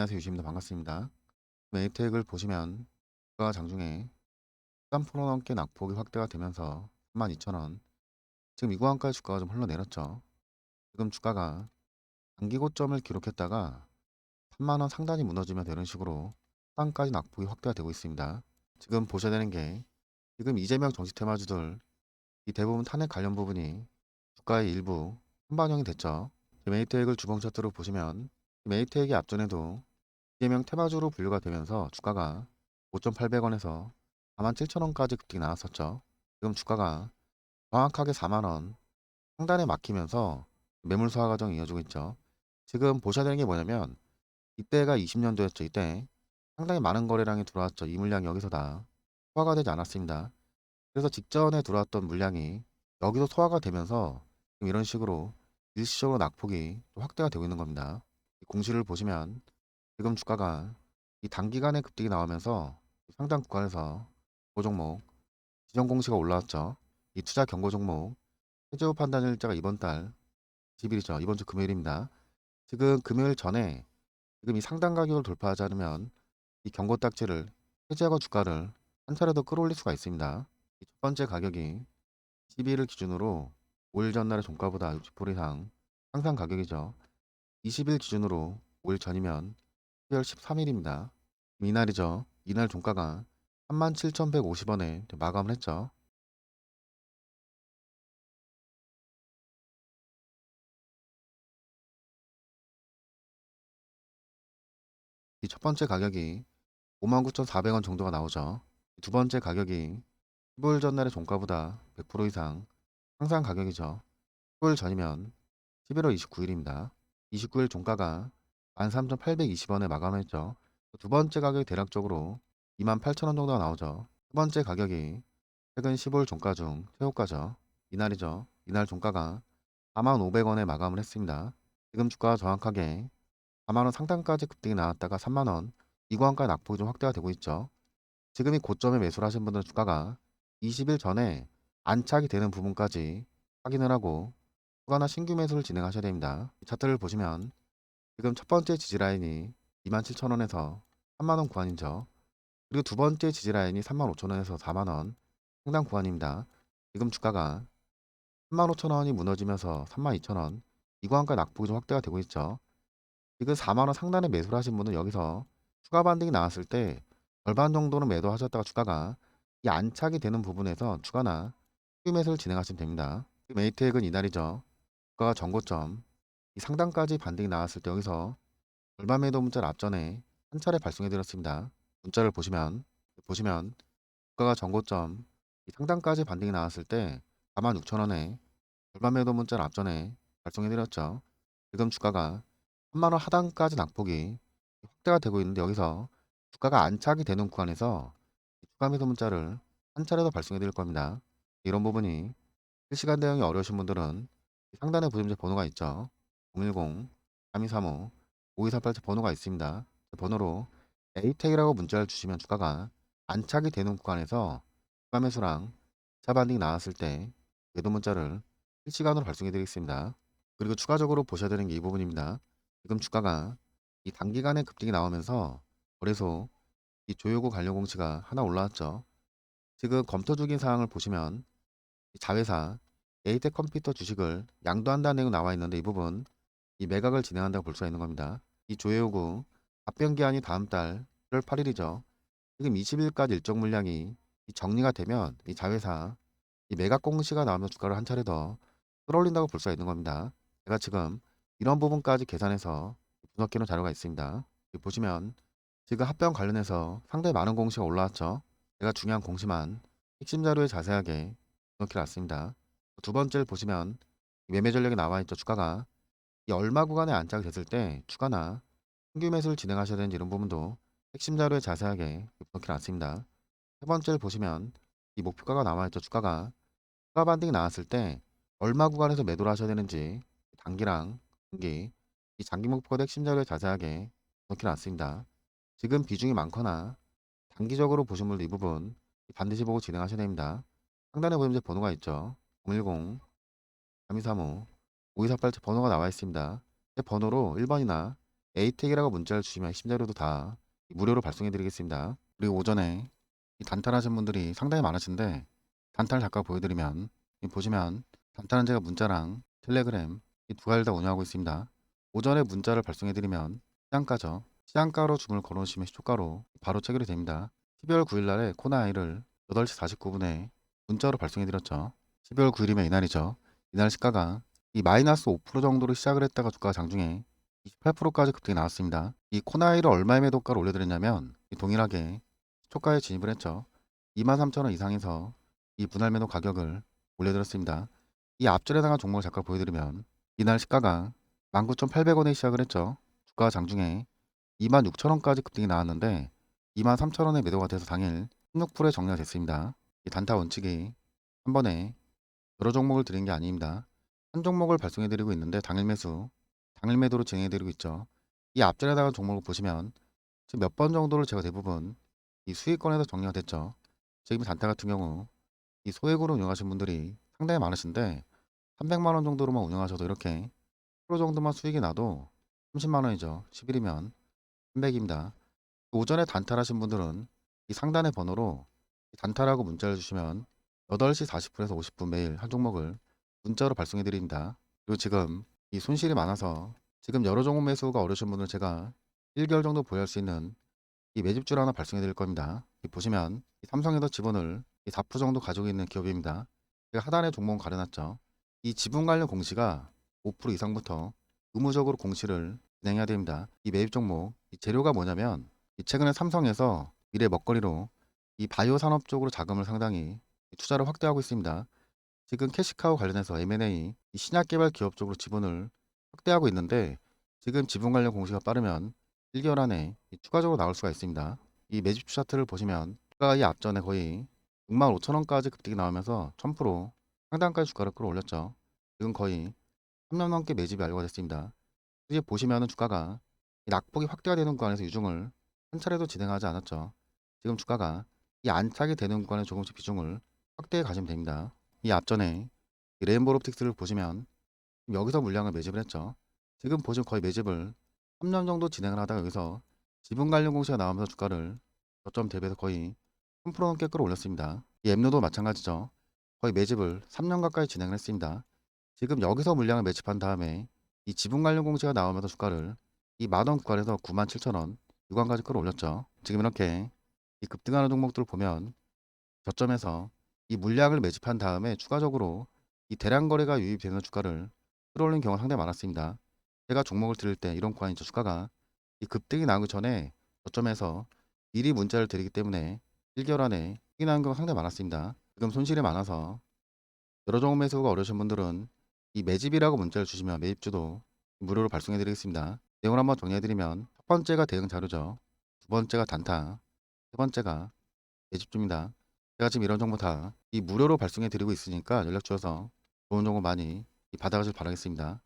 안녕하세요. 유시입니다. 반갑습니다. 매입택을 보시면 주가 장중에 13% 넘게 낙폭이 확대가 되면서 32,000원 지금 이 구간까지 주가가 좀 흘러내렸죠. 지금 주가가 단기 고점을 기록했다가 3만원 상단이 무너지면서 이런 식으로 상단까지 낙폭이 확대가 되고 있습니다. 지금 보셔야 되는 게 지금 이재명 정치 테마주들 이 대부분 탄핵 관련 부분이 주가의 일부 선반영이 됐죠. 메이트액을 주봉 차트로 보시면 메이트액이 앞전에도 이재명 테마주로 분류가 되면서 주가가 5,800원에서 47,000원까지 급등이 나왔었죠. 지금 주가가 정확하게 4만원 상단에 막히면서 매물 소화 과정이 이어지고 있죠. 지금 보셔야 되는 게 뭐냐면 이때가 20년도였죠. 이때 상당히 많은 거래량이 들어왔죠. 이 물량이 여기서 다 소화가 되지 않았습니다. 그래서 직전에 들어왔던 물량이 여기서 소화가 되면서 이런 식으로 일시적으로 낙폭이 좀 확대가 되고 있는 겁니다. 이 공시를 보시면 지금 주가가 이 단기간에 급등이 나오면서 상당 구간에서 그 종목 지정 공시가 올라왔죠. 이 투자 경고 종목 해저 판단 일자가 이번 달 10일이죠. 이번 주 금요일입니다. 지금 금요일 전에 지금 이 상단 가격을 돌파하지 않으면 이 경고 딱지를 해제하고 주가를 한 차례 더 끌어올릴 수가 있습니다. 이첫 번째 가격이 12일을 기준으로 5일 전날의 종가보다 60% 이상 상상 가격이죠. 20일 기준으로 5일 전이면 10월 13일입니다. 이날이죠. 이날 종가가 37,150원에 마감을 했죠. 이 첫 번째 가격이 59,400원 정도가 나오죠. 두 번째 가격이 15일 전날의 종가보다 100% 이상 상상 가격이죠. 15일 전이면 11월 29일입니다. 29일 종가가 13,820원에 마감했죠. 두 번째 가격이 대략적으로 28,000원 정도가 나오죠. 세 번째 가격이 최근 15일 종가 중 최고가죠. 이날이죠. 이날 종가가 45,500원에 마감을 했습니다. 지금 주가가 정확하게 4만원 상단까지 급등이 나왔다가 3만원 이 구간까지 낙폭이 좀 확대가 되고 있죠. 지금이 고점에 매수를 하신 분들은 주가가 20일 전에 안착이 되는 부분까지 확인을 하고 추가나 신규 매수를 진행하셔야 됩니다. 차트를 보시면 지금 첫 번째 지지라인이 27,000원에서 3만원 구간이죠. 그리고 두 번째 지지라인이 35,000원에서 4만원 상당 구간입니다. 지금 주가가 35,000원이 무너지면서 32,000원 이 구간까지 낙폭이 좀 확대가 되고 있죠. 지금 4만원 상단에 매수를 하신 분은 여기서 추가 반등이 나왔을 때 절반 정도는 매도하셨다가 주가가 이 안착이 되는 부분에서 추가나 수익 매수를 진행하시면 됩니다. 메이트액은 이날이죠. 주가가 전고점 이 상단까지 반등이 나왔을 때 여기서 절반 매도 문자를 앞전에 한 차례 발송해 드렸습니다. 문자를 보시면 보시면 주가가 전고점 이 상단까지 반등이 나왔을 때 46,000원에 절반 매도 문자를 앞전에 발송해 드렸죠. 지금 주가가 3만원 하단까지 낙폭이 확대가 되고 있는데 여기서 주가가 안착이 되는 구간에서 추가 매도 문자를 한 차례 더 발송해 드릴 겁니다. 이런 부분이 실시간 대응이 어려우신 분들은 상단에 보시면 번호가 있죠. 010-3235-5248 번호가 있습니다. 그 번호로 에이텍이라고 문자를 주시면 주가가 안착이 되는 구간에서 추가 매수랑 차반딩 나왔을 때 매도 문자를 실시간으로 발송해 드리겠습니다. 그리고 추가적으로 보셔야 되는 게 이 부분입니다. 지금 주가가 이 단기간에 급등이 나오면서 거래소 이 조요구 관련 공시가 하나 올라왔죠. 지금 검토 중인 사항을 보시면 이 자회사 에이텍 컴퓨터 주식을 양도한다는 내용 나와 있는데 이 부분 이 매각을 진행한다고 볼 수가 있는 겁니다. 이 조요구 답변 기한이 다음 달 1월 8일이죠. 지금 20일까지 일정 물량이 이 정리가 되면 이 자회사 이 매각 공시가 나오면 주가를 한 차례 더 끌어올린다고 볼 수가 있는 겁니다. 제가 지금 이런 부분까지 계산해서 분석해 놓은 자료가 있습니다. 보시면 지금 합병 관련해서 상당히 많은 공시가 올라왔죠. 제가 중요한 공시만 핵심 자료에 자세하게 분석해 놨습니다. 두 번째를 보시면 매매 전략이 나와 있죠. 주가가 이 얼마 구간에 안착이 됐을 때 추가나 신규 매수를 진행하셔야 되는지 이런 부분도 핵심 자료에 자세하게 분석해 놨습니다. 세 번째를 보시면 이 목표가가 나와 있죠. 주가가 추가 반등이 나왔을 때 얼마 구간에서 매도를 하셔야 되는지 단기랑 단기 이 장기 목표가 핵심 자료에 자세하게 분석해 놨습니다. 지금 비중이 많거나 단기적으로 보신 분들 이 부분 반드시 보고 진행하셔야 됩니다. 상단에 보시면 제 번호가 있죠. 010 3235 5248 번호가 나와 있습니다. 제 번호로 1번이나 에이텍이라고 문자를 주시면 핵심 자료도 다 무료로 발송해 드리겠습니다. 그리고 오전에 이 단타하신 분들이 상당히 많으신데 단타를 잠깐 보여드리면 이 보시면 단타는 제가 문자랑 텔레그램 이 두 가지를 다 운영하고 있습니다. 오전에 문자를 발송해 드리면 시장가죠. 시장가로 주문을 걸어놓으시면 시초가로 바로 체결이 됩니다. 12월 9일 날에 코나이를 8시 49분에 문자로 발송해 드렸죠. 12월 9일이면 이날이죠. 이날 시가가 이 마이너스 5% 정도로 시작을 했다가 주가가 장중에 28%까지 급등이 나왔습니다. 이 코나이를 얼마의 매도가를 올려드렸냐면 이 동일하게 초가에 진입을 했죠. 23,000원 이상에서 이 분할 매도 가격을 올려드렸습니다. 이 앞전에 당한 종목을 잠깐 보여드리면 이날 시가가 19,800원에 시작을 했죠. 주가 장중에 26,000원까지 급등이 나왔는데 23,000원에 매도가 돼서 당일 16%에 정리가 됐습니다. 이 단타 원칙이 한 번에 여러 종목을 드린 게 아닙니다. 한 종목을 발송해 드리고 있는데 당일 매수, 당일 매도로 진행해 드리고 있죠. 이 앞전에 나간 종목을 보시면 지금 몇 번 정도를 제가 대부분 이 수익권에서 정리가 됐죠. 지금 단타 같은 경우 이 소액으로 운영하신 분들이 상당히 많으신데 300만 원 정도로만 운영하셔도 이렇게 프로 정도만 수익이 나도 30만 원이죠. 10일이면 300입니다. 오전에 단타하신 분들은 이 상단의 번호로 단타라고 문자를 주시면 8시 40분에서 50분 매일 한 종목을 문자로 발송해 드립니다. 그리고 지금 이 손실이 많아서 지금 여러 종목 매수가 어려우신 분들 제가 1개월 정도 보유할 수 있는 이 매집줄 하나 발송해 드릴 겁니다. 이 보시면 이 삼성에서 지분을 이4% 정도 가지고 있는 기업입니다. 제가 하단에 종목은 가려놨죠. 이 지분 관련 공시가 5% 이상부터 의무적으로 공시를 진행해야 됩니다. 이 매입 종목 이 재료가 뭐냐면 이 최근에 삼성에서 미래 먹거리로 이 바이오 산업 쪽으로 자금을 상당히 투자를 확대하고 있습니다. 지금 캐시카우 관련해서 M&A 이 신약 개발 기업 쪽으로 지분을 확대하고 있는데 지금 지분 관련 공시가 빠르면 1개월 안에 이 추가적으로 나올 수가 있습니다. 이 매집 차트를 보시면 주가가 이 앞전에 거의 6만 5천 원까지 급등이 나오면서 1000% 상단까지 주가를 끌어올렸죠. 지금 거의 3년 넘게 매집이 완료가 됐습니다. 이제 보시면은 주가가 이 낙폭이 확대가 되는 구간에서 유중을 한 차례도 진행하지 않았죠. 지금 주가가 이 안착이 되는 구간에 조금씩 비중을 확대해 가시면 됩니다. 이 앞전에 이 레인보우 옵틱스를 보시면 여기서 물량을 매집을 했죠. 지금 보시면 거의 매집을 3년 정도 진행을 하다가 여기서 지분 관련 공시가 나오면서 주가를 저점 대비해서 거의 3% 넘게 끌어올렸습니다. 이 엠노도 마찬가지죠. 거의 매집을 3년 가까이 진행을 했습니다. 지금 여기서 물량을 매집한 다음에 이 지분 관련 공시가 나오면서 주가를 이 만원 구간에서 97,000원 유관까지 끌어올렸죠. 지금 이렇게 이 급등하는 종목들을 보면 저점에서 이 물량을 매집한 다음에 추가적으로 이 대량 거래가 유입되는 주가를 끌어올린 경우가 상당히 많았습니다. 제가 종목을 들을 때 이런 구간이 죠. 주가가 이 급등이 나오기 전에 저점에서 미리 문자를 드리기 때문에 1개월 안에 나는 경우가 상당히 많았습니다. 지금 손실이 많아서 여러 종목 매수가 어려우신 분들은 이 매집이라고 문자를 주시면 매입주도 무료로 발송해 드리겠습니다. 내용을 한번 정리해 드리면 첫 번째가 대응 자료죠. 두 번째가 단타, 세 번째가 매집주입니다. 제가 지금 이런 정보 다 이 무료로 발송해 드리고 있으니까 연락 주셔서 좋은 정보 많이 이 받아가길 바라겠습니다.